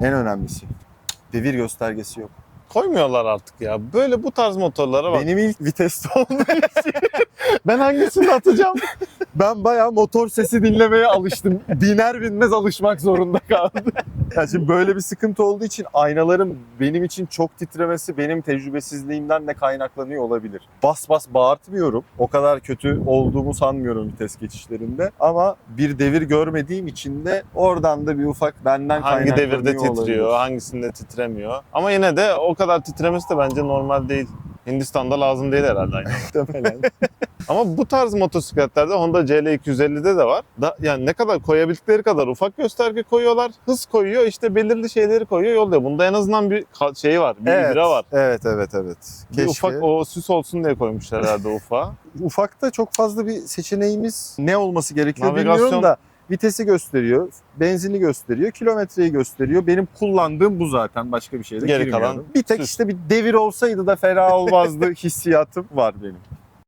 En önemlisi. Devir göstergesi yok. Koymuyorlar artık ya. Böyle bu tarz motorlara bak. Benim ilk viteste olduğu için ben hangisini atacağım? Ben bayağı motor sesi dinlemeye alıştım. Biner binmez alışmak zorunda kaldım. Yani şimdi böyle bir sıkıntı olduğu için aynaların benim için çok titremesi benim tecrübesizliğimden de kaynaklanıyor olabilir. Bas bas bağırtmıyorum. O kadar kötü olduğumu sanmıyorum vites geçişlerinde. Ama bir devir görmediğim için de oradan da bir ufak benden Hangi kaynaklanıyor devirde titriyor, olabilir. hangisinde titremiyor. Ama yine de o kadar titremesi de bence normal değil. Hindistan'da lazım değil herhalde aynı. Muhtemelen. Ama bu tarz motosikletlerde Honda CL250'de de var. Da, yani ne kadar koyabildikleri kadar ufak gösterge koyuyorlar. Hız koyuyor işte belirli şeyleri koyuyor yolluyor. Bunda en azından bir şey var. Bir evet, ibra var. Evet, evet, evet. Bir ufak o süs olsun diye koymuşlar herhalde ufağa. ufakta çok fazla bir seçeneğimiz ne olması gerekiyor Navigasyon- bilmiyorum da vitesi gösteriyor, benzini gösteriyor, kilometreyi gösteriyor. Benim kullandığım bu zaten başka bir şey de Geri kalan Bir tek süs. işte bir devir olsaydı da ferah olmazdı hissiyatım var benim.